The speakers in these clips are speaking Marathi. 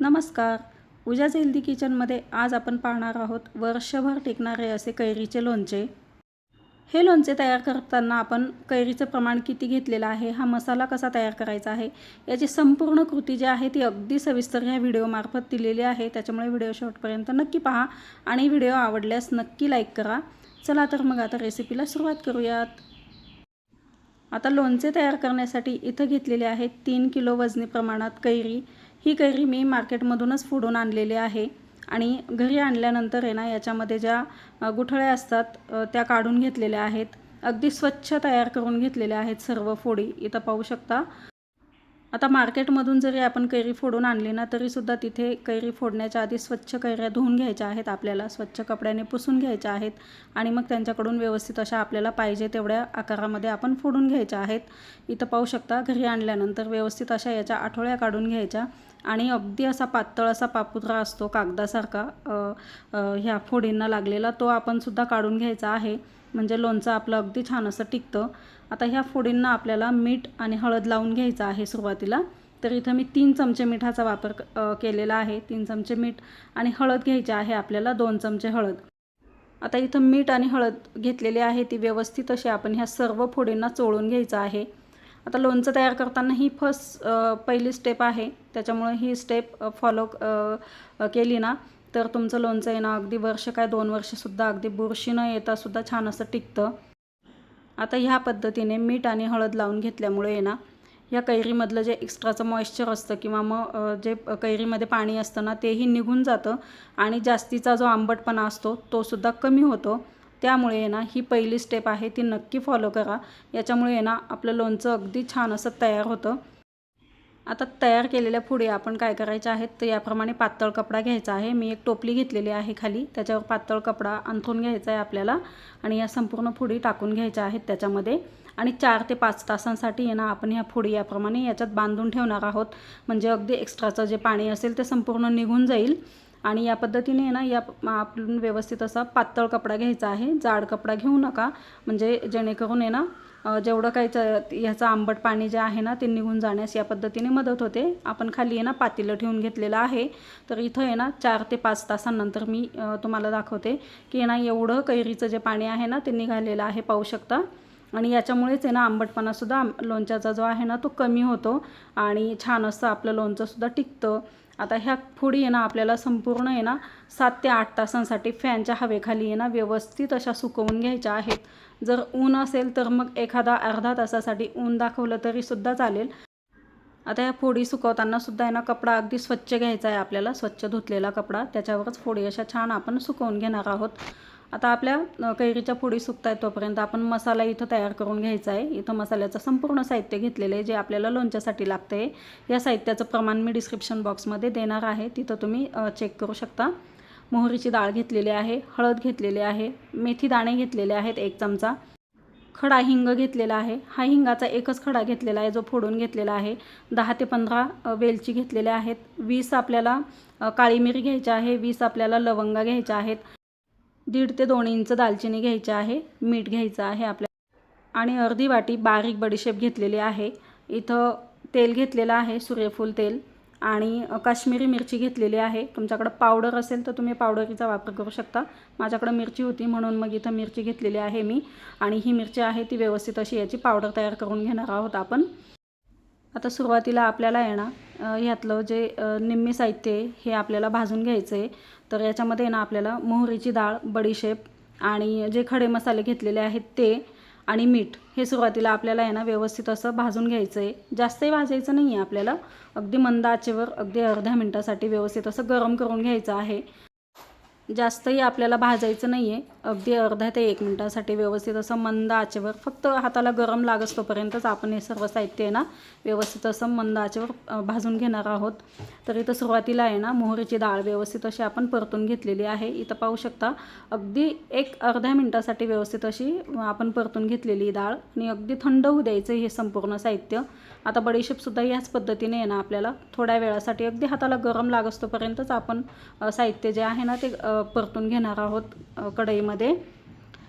नमस्कार. उजाच हेल्दी किचनमध्ये आज आपण पाहणार आहोत वर्षभर टिकणारे असे कैरीचे लोणचे. हे लोणचे तयार करताना आपण कैरीचं प्रमाण किती घेतलेलं आहे हा मसाला कसा तयार करायचा आहे याची संपूर्ण कृती जी आहे ती अगदी सविस्तर ह्या व्हिडिओमार्फत दिलेली आहे. त्याच्यामुळे व्हिडिओ शेवटपर्यंत नक्की पहा आणि व्हिडिओ आवडल्यास नक्की लाईक करा. चला तर मग आता रेसिपीला सुरुवात करूयात. आता लोणचे तयार करण्यासाठी इथं घेतलेले आहेत तीन किलो वजनी प्रमाणात कैरी. ही कैरी मी मार्केटमधूनच फोडून आणलेली आहे. आणि घरी आणल्यानंतर आहे ना याच्यामध्ये ज्या गुठळ्या असतात त्या काढून घेतलेल्या आहेत. अगदी स्वच्छ तयार करून घेतलेल्या आहेत सर्व फोडी. इथं पाहू शकता. आता मार्केटमधून जरी आपण कैरी फोडून आणली ना तरीसुद्धा तिथे कैरी फोडण्याच्या आधी स्वच्छ कैऱ्या धुवून घ्यायच्या आहेत आपल्याला. स्वच्छ कपड्याने पुसून घ्यायच्या आहेत. आणि मग त्यांच्याकडून व्यवस्थित अशा आपल्याला पाहिजे तेवढ्या आकारामध्ये आपण फोडून घ्यायच्या आहेत. इथं पाहू शकता घरी आणल्यानंतर व्यवस्थित अशा याच्या आठवळ्या काढून घ्यायच्या. आणि अगदी असा पातळ असा पापुद्रा असतो कागदासारखा ह्या फोडींना लागलेला तो आपण सुद्धा काढून घ्यायचा आहे. म्हणजे लोणचं आपलं अगदी छान असं टिकतं. आता ह्या फोडींना आपल्याला मीठ आणि हळद लावून घ्यायचं आहे सुरुवातीला. तर इथं मी तीन चमचे मिठाचा वापर केलेला आहे. तीन चमचे मीठ आणि हळद घ्यायची आहे आपल्याला दोन चमचे हळद. आता इथं मीठ आणि हळद घेतलेली आहे ती व्यवस्थित अशी आपण ह्या सर्व फोडींना चोळून घ्यायचं आहे. आता लोणचं तयार करताना ही फर्स्ट पहिली स्टेप आहे. त्याच्यामुळे ही स्टेप फॉलो केली ना तर तुमचं लोणचं आहे ना अगदी वर्ष काय दोन वर्षसुद्धा अगदी बुरशी न येतासुद्धा छान असं टिकतं. आता ह्या पद्धतीने मीठ आणि हळद लावून घेतल्यामुळे आहे ना या कैरीमधलं जे एक्स्ट्राचं मॉइश्चर असतं किंवा मग जे कैरीमध्ये पाणी असतं ना तेही निघून जातं आणि जास्तीचा जो आंबटपणा असतो तोसुद्धा कमी होतो. त्यामुळे आहे ना ही पहिली स्टेप आहे ती नक्की फॉलो करा. याच्यामुळे आहे ना आपलं लोणचं अगदी छान असं तयार होतं. आता तयार केलेल्या पुढे आपण काय करायच्या आहेत तर याप्रमाणे पातळ कपडा घ्यायचा आहे. मी एक टोपली घेतलेली आहे खाली त्याच्यावर पातळ कपडा अंथरून घ्यायचा आहे आपल्याला आणि या संपूर्ण फुडी टाकून घ्यायच्या आहेत त्याच्यामध्ये. आणि चार ते पाच तासांसाठी आहे ना आपण ह्या फुडी याप्रमाणे याच्यात बांधून ठेवणार आहोत. म्हणजे अगदी एक्स्ट्राचं जे पाणी असेल ते संपूर्ण निघून जाईल. आणि या पद्धतीने आहे ना या आपण व्यवस्थित असा पातळ कपडा घ्यायचा आहे. जाड कपडा घेऊ नका. म्हणजे जेणेकरून आहे ना जेवढं काही च- ह्याचं आंबट पाणी जे आहे ना ते निघून जाण्यास या पद्धतीने मदत होते. आपण खाली आहे ना पातेलं ठेवून घेतलेलं आहे. तर इथं आहे ना चार ते पाच तासांनंतर मी तुम्हाला दाखवते की आहे ना एवढं कैरीचं जे पाणी आहे ना ते निघालेलं आहे पाहू शकता. आणि याच्यामुळेच आहे ना आंबटपणासुद्धा लोणच्याचा जो आहे ना तो कमी होतो. आणि छान असं आपलं लोणचंसुद्धा टिकतं. आता ह्या फुडी आहे ना आपल्याला संपूर्ण आहे ना सात ते आठ तासांसाठी फॅनच्या हवेखाली आहे ना व्यवस्थित अशा सुकवून घ्यायच्या आहेत. जर ऊन असेल तर मग एखादा अर्धा तासासाठी ऊन दाखवलं तरीसुद्धा चालेल. आता या फोडी सुकवताना सुद्धा आहे ना कपडा अगदी स्वच्छ घ्यायचा आहे आपल्याला स्वच्छ धुतलेला कपडा. त्याच्यावरच फोडी अशा छान आपण सुकवून घेणार आहोत. आता आपल्या कैरीच्या कैरीच्या फोडी सुकतायत तोपर्यंत आपण मसाला इथं तयार करून घ्यायचा आहे. इथं मसाल्याचं संपूर्ण साहित्य घेतलेलं आहे जे आपल्याला लोणच्यासाठी लागतं आहे या साहित्याचं प्रमाण मी डिस्क्रिप्शन बॉक्समध्ये देणार आहे. तिथं तुम्ही चेक करू शकता. मोहरीची डाळ घेतलेली आहे हळद घेतलेली आहे मेथी दाणे घेतलेले आहेत एक चमचा. खडा हिंग घेतलेला आहे. हा हिंगाचा एकच खडा घेतलेला आहे जो फोडून घेतलेला आहे. दहा ते पंधरा वेलची घेतलेल्या आहेत. वीस आपल्याला काळी मिरी घ्यायची आहे वीस आपल्याला लवंगा घ्यायच्या आहेत. दीड ते दोन इंच दालचिनी घ्यायची आहे मीठ घ्यायचं आहे आपल्या आणि अर्धी वाटी बारीक बडीशेप घेतलेली आहे. इथं तेल घेतलेलं आहे सूर्यफूल तेल. आणि काश्मीरी मिरची घेतलेली आहे. तुमच्याकडं पावडर असेल तर तुम्ही पावडरीचा वापर करू शकता. माझ्याकडं मिरची होती म्हणून मग इथं मिरची घेतलेली आहे मी. आणि ही मिरची आहे ती व्यवस्थित अशी याची पावडर तयार करून घेणार आहोत आपण. आता सुरुवातीला आपल्याला येणार ह्यातलं जे निम्मी साहित्य आहे हे आपल्याला भाजून घ्यायचं आहे तर याच्यामध्ये ना आपल्याला मोहरीची डाळ बडीशेप आणि जे खडे मसाले घेतलेले आहेत ते आणि मीठ हे सुरुवातीला आपल्याला आहे ना व्यवस्थित असं भाजून घ्यायचं आहे जास्तही भाजायचं नाही आहे आपल्याला. अगदी मंद आचेवर अगदी अर्ध्या मिनटासाठी व्यवस्थित असं गरम करून घ्यायचं आहे. जास्तही आपल्याला भाजायचं नाही आहे अगदी अर्धा ते एक मिनटासाठी व्यवस्थित असं मंद आचेवर फक्त हाताला गरम लागत असतोपर्यंतच आपण हे सर्व साहित्य आहे ना व्यवस्थित असं मंद आचेवर भाजून घेणार आहोत. तर इथं सुरुवातीला आहे ना मोहरीची डाळ व्यवस्थित अशी आपण परतून घेतलेली आहे. इथं पाहू शकता अगदी एक अर्ध्या मिनटासाठी व्यवस्थित अशी आपण परतून घेतलेली डाळ आणि अगदी थंड होऊ द्यायचं हे संपूर्ण साहित्य. आता बडीशेपसुद्धा ह्याच पद्धतीने आहे ना आपल्याला थोड्या वेळासाठी अगदी हाताला गरम लागतोपर्यंतच आपण साहित्य जे आहे ना ते परतून घेणार आहोत कढईमध्ये.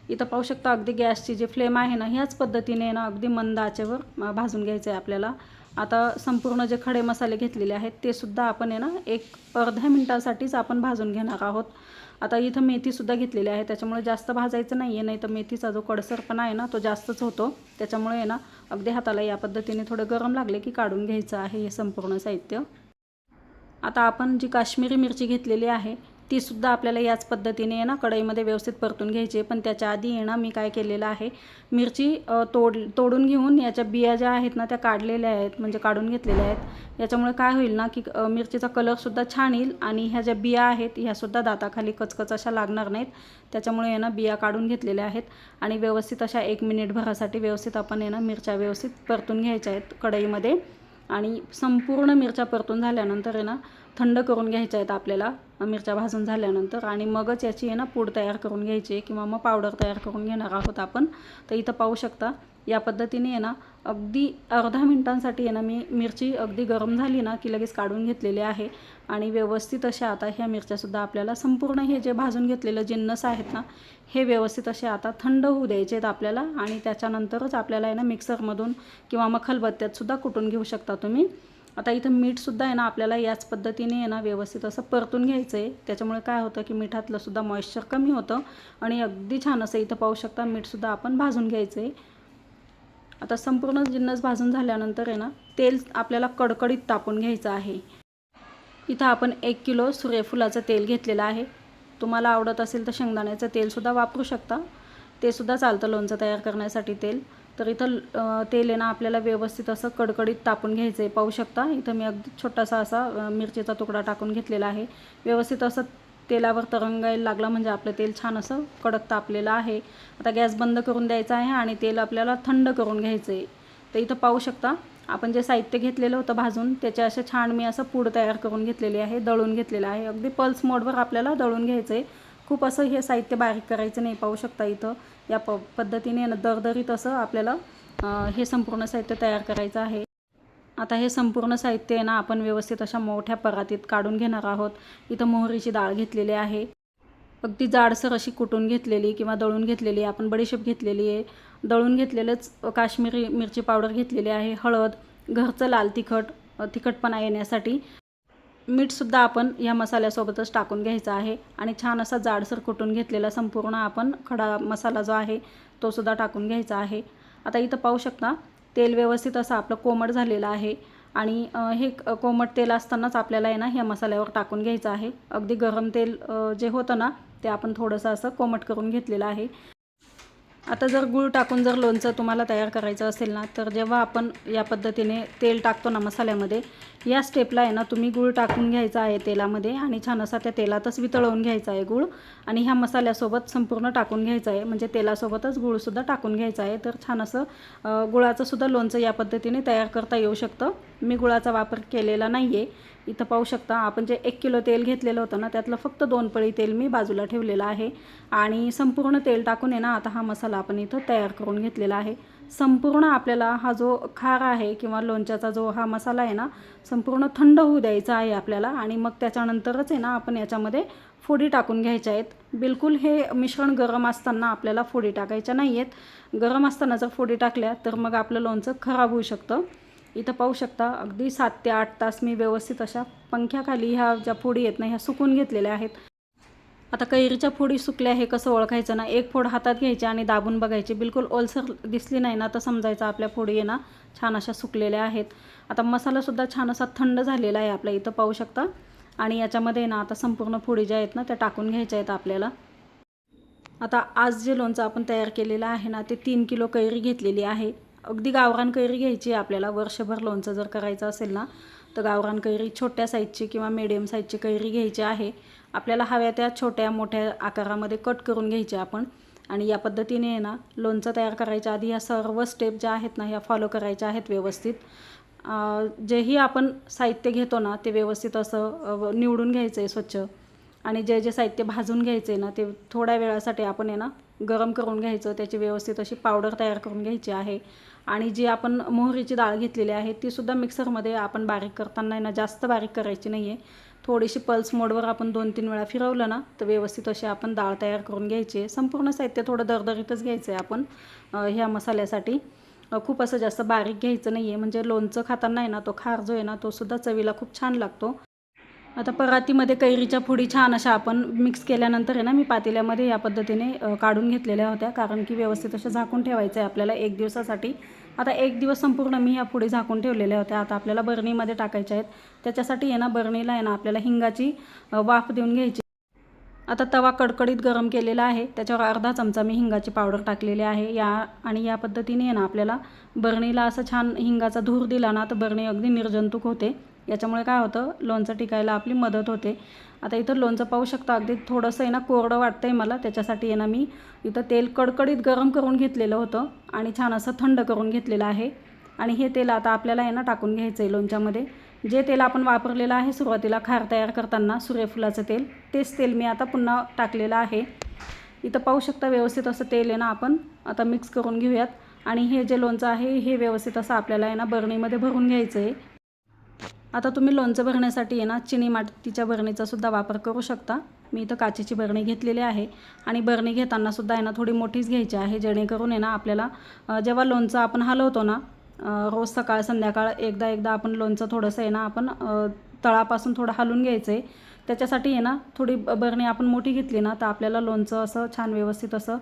इथं पाहू शकता अगदी गॅसची जी फ्लेम आहे ना ह्याच पद्धतीने ना अगदी मंद आचेवर भाजून घ्यायचं आहे आपल्याला. आता संपूर्ण जे खडे मसाले घेतलेले आहेत ते सुद्धा आपण आहे ना एक अर्ध्या मिनटासाठीच आपण भाजून घेणार आहोत. आता इथं मेथीसुद्धा घेतलेली आहे. त्याच्यामुळे जास्त भाजायचं नाही आहे नाही तर मेथीचा जो कडसरपणा आहे ना तो जास्तच होतो. त्याच्यामुळे आहे ना अगदी हाताला या पद्धतीने थोडं गरम लागले की काढून घ्यायचं आहे हे संपूर्ण साहित्य. आता आपण जी काश्मीरी मिरची घेतलेली आहे ती सुद्धा आपल्याला याच पद्धतीने आहे ना कढईमध्ये व्यवस्थित परतून घ्यायची आहे. पण त्याच्या आधी आहे ना मी काय केलेलं आहे मिरची तोड तोडून घेऊन याच्या बिया ज्या आहेत ना त्या काढलेल्या आहेत म्हणजे काढून घेतलेल्या आहेत. याच्यामुळे काय होईल ना की मिरचीचा कलरसुद्धा छान येईल आणि ह्या ज्या बिया आहेत ह्यासुद्धा दाताखाली कचकच अशा लागणार नाहीत. त्याच्यामुळे आहे ना बिया काढून घेतलेल्या आहेत आणि व्यवस्थित अशा एक मिनिटभरासाठी व्यवस्थित आपण आहे ना मिरच्या व्यवस्थित परतून घ्यायच्या आहेत कढईमध्ये. आणि संपूर्ण मिरच्या परतून झाल्यानंतर आहे ना थंड करून घ्यायच्या आहेत आपल्याला मिरच्या भाजून झाल्यानंतर. आणि मगच याची आहे ना पूड तयार करून घ्यायची आहे किंवा मग पावडर तयार करून घेणार आहोत आपण. तर इथं पाहू शकता या पद्धतीने आहे ना अगदी अर्धा मिनटांसाठी आहे ना मी मिरची अगदी गरम झाली ना की लगेच काढून घेतलेली आहे. आणि व्यवस्थित अशा आता ह्या मिरच्यासुद्धा आपल्याला संपूर्ण हे जे भाजून घेतलेलं जिन्नस आहेत ना हे व्यवस्थित असे आता थंड होऊ द्यायचे आहेत आपल्याला. आणि त्याच्यानंतरच आपल्याला आहे ना मिक्सरमधून किंवा मग खलबत्त्यातसुद्धा कुटून घेऊ शकता तुम्ही. आता इथं मीठसुद्धा आहे ना आपल्याला याच पद्धतीने आहे ना व्यवस्थित असं परतून घ्यायचं आहे त्याच्यामुळे काय होतं की मिठातलंसुद्धा मॉइश्चर कमी होतं आणि अगदी छान असं इथं पाहू शकता मीठसुद्धा आपण भाजून घ्यायचं आहे आता संपूर्ण जिन्नस भाजून झाल्यानंतर आहे ना तेल आपल्याला कडकडीत तापून घ्यायचं आहे. इथं आपण एक किलो सूर्यफुलाचं तेल घेतलेलं आहे. तुम्हाला आवडत असेल तर शेंगदाण्याचं तेलसुद्धा वापरू शकता. तेसुद्धा चालतं लोणचं तयार करण्यासाठी तेल. तर इथं तेल आहे ना आपल्याला व्यवस्थित असं कडकडीत तापून घ्यायचं आहे पाहू शकता इथं मी अगदी छोटासा असा मिरचीचा तुकडा टाकून घेतलेला आहे. व्यवस्थित असं तेलावर तरंगायला लागला म्हणजे आपलं तेल छान असं कडक तापलेलं आहे. आता गॅस बंद करून द्यायचा आहे आणि तेल आपल्याला थंड करून घ्यायचं आहे तर इथं पाहू शकता आपण जे साहित्य घेतलेलं होतं भाजून त्याचे असे छान मी असं पूड तयार करून घेतलेली आहे दळून घेतलेलं आहे. अगदी पल्स मोडवर आपल्याला दळून घ्यायचं आहे खूप असं हे साहित्य बारीक करायचं नाही पाहू शकता इथं. या प पद्धतीने ना दरदरीत असं आपल्याला हे संपूर्ण साहित्य तयार करायचं आहे. आता हे संपूर्ण साहित्य आहे ना आपण व्यवस्थित अशा मोठ्या परातीत काढून घेणार आहोत. इथं मोहरीची डाळ घेतलेली आहे. अगदी जाडसर अशी कुटून घेतलेली किंवा दळून घेतलेली आपण बडीशेप घेतलेली आहे. दळून घेतलेलंच काश्मीरी मिरची पावडर घेतलेली आहे हळद घरचं लाल तिखट तिखटपणा येण्यासाठी. मीठसुद्धा आपण या मसाल्यासोबतच टाकून घ्यायचं आहे आणि छान असा जाडसर कुटून घेतलेला संपूर्ण आपण खडा मसाला जो आहे तो सुद्धा टाकून घ्यायचा आहे. आता इथं पाहू शकता तेल व्यवस्थित असं आपलं कोमट झालेलं आहे आणि हे क- कोमट तेल असतानाच आपल्याला आहे ना ह्या मसाल्यावर टाकून घ्यायचं आहे. अगदी गरम तेल जे होतं ना ते आपण थोडंसं असं कोमट करून घेतलेलं आहे. आता जर गूळ टाकून जर लोणचं तुम्हाला तयार करायचं असेल ना तर जेव्हा आपण या पद्धतीने तेल टाकतो ना मसाल्यामध्ये या स्टेपला आहे ना तुम्ही गूळ टाकून घ्यायचा आहे तेलामध्ये आणि छान असा त्या तेलातच वितळवून घ्यायचा आहे गूळ आणि ह्या मसाल्यासोबत संपूर्ण टाकून घ्यायचा आहे. म्हणजे तेलासोबतच गूळसुद्धा टाकून घ्यायचा आहे. तर छान असं गुळाचंसुद्धा लोणचं या पद्धतीने तयार करता येऊ शकतं. मी गुळाचा वापर केलेला नाही आहे इथं पाहू शकता आपण जे एक किलो तेल घेतलेलं होतं ना त्यातलं फक्त दोन पळी तेल मी बाजूला ठेवलेलं आहे. आणि संपूर्ण तेल टाकून आहे ना आता हा मसाला आपण इथं तयार करून घेतलेला आहे. संपूर्ण आपल्याला हा जो खार आहे किंवा लोणच्याचा जो हा मसाला आहे ना संपूर्ण थंड होऊ द्यायचा आहे आपल्याला आणि मग त्याच्यानंतरच आहे ना आपण याच्यामध्ये फोडी टाकून घ्यायच्या आहेत. बिलकुल हे मिश्रण गरम असताना आपल्याला फोडी टाकायच्या नाही आहेत गरम असताना जर फोडी टाकल्या तर मग आपलं लोणचं खराब होऊ शकतं. इथं पाहू शकता अगदी सात ते आठ तास मी व्यवस्थित अशा पंख्याखाली ह्या ज्या फोडी आहेत ना ह्या सुकून घेतलेल्या आहेत. आता कैरीच्या फोडी सुकल्या हे कसं ओळखायचं ना? एक फोड हातात घ्यायची आणि दाबून बघायची. बिलकुल ओलसर दिसली नाही ना तर समजायचं आपल्या फोडी आहे ना छान अशा सुकलेल्या आहेत. आता मसालासुद्धा छान असा थंड झालेला आहे आपल्या इथं पाहू शकता. आणि याच्यामध्ये ना आता संपूर्ण फोडी ज्या आहेत ना त्या टाकून घ्यायच्या आहेत आपल्याला. आता आज जे लोणचं आपण तयार केलेलं आहे ना ते तीन किलो कैरी घेतलेली आहे. अगदी गावरान कैरी घ्यायची आहे आपल्याला. वर्षभर लोणचं जर करायचं असेल ना तर गावरान कैरी छोट्या साईजची किंवा मीडियम साईजची कैरी घ्यायची आहे. आपल्याला हव्या त्या छोट्या मोठ्या आकारामध्ये कट करून घ्यायचे आपण. आणि या पद्धतीने आहे ना लोणचं तयार करायच्या आधी ह्या सर्व स्टेप ज्या आहेत ना ह्या फॉलो करायच्या आहेत व्यवस्थित. जेही आपण साहित्य घेतो ना ते व्यवस्थित असं निवडून घ्यायचं आहे स्वच्छ. आणि जे जे साहित्य भाजून घ्यायचे ना ते थोड्या वेळासाठी आपण आहे ना गरम करून घ्यायचं. त्याची व्यवस्थित अशी पावडर तयार करून घ्यायची आहे. आणि जी आपण मोहरीची डाळ घेतलेली आहे तीसुद्धा मिक्सरमध्ये आपण बारीक करताना आहे ना जास्त बारीक करायची नाही आहे थोडीशी पल्स मोडवर आपण दोन तीन वेळा फिरवलं ना तर व्यवस्थित अशी आपण डाळ तयार करून घ्यायची. आहे संपूर्ण साहित्य थोडं दरदरीतच घ्यायचं आहे आपण ह्या मसाल्यासाठी. खूप असं जास्त बारीक घ्यायचं नाही आहे म्हणजे लोणचं खाताना आहे ना तो खार जो आहे ना तो सुद्धा चवीला खूप छान लागतो. आता परातीमध्ये कैरीच्या फुडी छान अशा आपण मिक्स केल्यानंतर आहे ना मी पातेल्यामध्ये या पद्धतीने काढून घेतलेल्या होत्या कारण की व्यवस्थित अशा झाकून ठेवायचं आहे आपल्याला एक दिवसासाठी. आता एक दिवस संपूर्ण मी ह्या पुढे झाकून ठेवलेल्या होत्या. आता आपल्याला बरणीमध्ये टाकायच्या आहेत. त्याच्यासाठी आहे ना बरणीला आहे ना आपल्याला हिंगाची वाफ देऊन घ्यायची. आता तवा कडकडीत गरम केलेला आहे. त्याच्यावर अर्धा चमचा मी हिंगाची पावडर टाकलेली आहे. या आणि या पद्धतीने आहे ना आपल्याला बरणीला असं छान हिंगाचा धूर दिला ना तर बरणी अगदी निर्जंतुक होते. याच्यामुळे काय होतं लोणचं टिकायला आपली मदत होते. आता इथं लोणचं पाहू शकता अगदी थोडंसं आहे ना कोरडं वाटतं आहे मला. त्याच्यासाठी आहे ना मी इथं तेल कडकडीत गरम करून घेतलेलं होतं आणि छान असं थंड करून घेतलेलं आहे. आणि हे तेल आता आपल्याला आहे ना टाकून घ्यायचं आहे लोणच्यामध्ये. जे तेल आपण वापरलेलं आहे सुरुवातीला खार तयार करताना सूर्यफुलाचं तेल तेच तेल मी आता पुन्हा टाकलेलं आहे. इथं पाहू शकता व्यवस्थित असं तेल आहे ना आपण आता मिक्स करून घेऊयात. आणि हे जे लोणचं आहे हे व्यवस्थित असं आपल्याला आहे ना बरणीमध्ये भरून घ्यायचं आहे आता तुम्ही लोणचं भरण्यासाठी आहे ना चिनी मातीच्या बरणीचा सुद्धा वापर करू शकता. मी इथं काचेची बरणी घेतलेली आहे आणि बरणी घेताना सुद्धा आहे ना थोडी मोठीच घ्यायची आहे जेणेकरून आहे ना आपल्याला जेव्हा लोणचं आपण हलवतो ना रोज सकाळ संध्याकाळ एकदा एकदा आपण लोणचं थोडंसं आहे ना आपण तळापासून थोडं हलवून घ्यायचं आहे त्याच्यासाठी आहे ना थोडी बरणी आपण मोठी घेतली ना तर आपल्याला लोणचं असं छान व्यवस्थित असं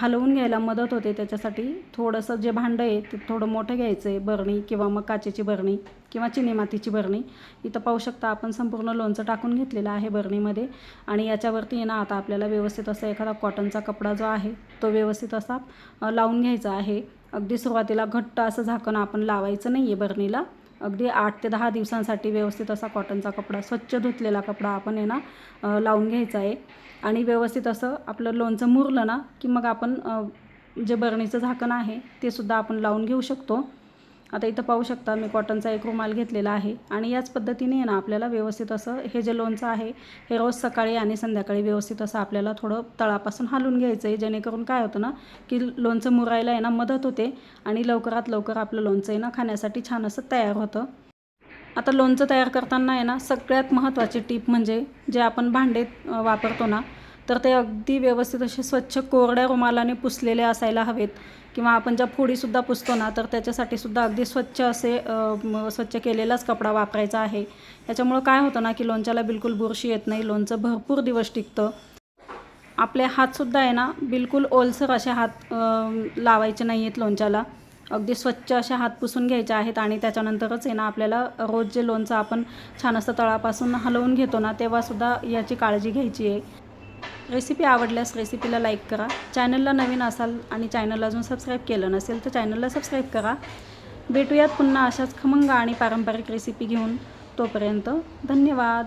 हलवून घ्यायला मदत होते त्याच्यासाठी. थोडंसं जे भांडं आहे ते थोडं मोठं घ्यायचं आहे बरणी किंवा मग काचेची बरणी किंवा चिनी मातीची बरणी. इथं पाहू शकता आपण संपूर्ण लोणचं टाकून घेतलेलं आहे बरणीमध्ये. आणि याच्यावरती आहे ना आता आपल्याला व्यवस्थित असं एखादा कॉटनचा कपडा जो आहे तो व्यवस्थित असा लावून घ्यायचा आहे. अगदी सुरुवातीला घट्ट असं झाकण आपण लावायचं नाही आहे बरणीला. अगदी आठ ते दहा दिवसांसाठी व्यवस्थित असा कॉटनचा कपडा स्वच्छ धुतलेला कपडा आपण आहे ना लावून घ्यायचा आहे. आणि व्यवस्थित असं आपलं लोणचं मुरलं ना की मग आपण जे बरणीचं झाकण आहे ते सुद्धा आपण लावून घेऊ शकतो. आता इथं पाहू शकता मी कॉटनचा एक रुमाल घेतलेला आहे आणि याच पद्धतीने आहे ना आपल्याला व्यवस्थित असं हे जे लोणचं आहे हे रोज सकाळी आणि संध्याकाळी व्यवस्थित असं आपल्याला थोडं तळापासून हालून घ्यायचं आहे. जेणेकरून काय होतं ना की लोणचं मुरायला आहे ना मदत होते आणि लवकरात लवकर आपलं लोणचं आहे ना खाण्यासाठी छान असं तयार होतं. आता लोणचं तयार करताना आहे ना सगळ्यात महत्त्वाची टीप म्हणजे जे आपण भांडे वापरतो ना तर ते अगदी व्यवस्थित असे स्वच्छ कोरड्या रुमालाने पुसलेले असायला हवेत. किंवा आपण ज्या फोडीसुद्धा पुसतो ना तर त्याच्यासाठी सुद्धा अगदी स्वच्छ असे स्वच्छ केलेलाच कपडा वापरायचा आहे. त्याच्यामुळं काय होतं ना की लोणच्याला बिलकुल बुरशी येत नाही लोणचं भरपूर दिवस टिकतं. आपले हातसुद्धा आहे ना बिलकुल ओलसर असे हात लावायचे नाही आहेत लोणच्याला. अगदी स्वच्छ असे हात पुसून घ्यायचे आहेत आणि त्याच्यानंतरच आहे ना आपल्याला रोज जे लोणचं आपण छान असं तळापासून हलवून घेतो ना तेव्हासुद्धा याची काळजी घ्यायची आहे. रेसिपी आवडल्यास रेसिपीला लाईक करा. चॅनलला नवीन असाल आणि चॅनलला अजून सबस्क्राईब केलं नसेल तर चॅनलला सबस्क्राईब करा. भेटूयात पुन्हा अशाच खमंग आणि पारंपरिक रेसिपी घेऊन. तोपर्यंत धन्यवाद.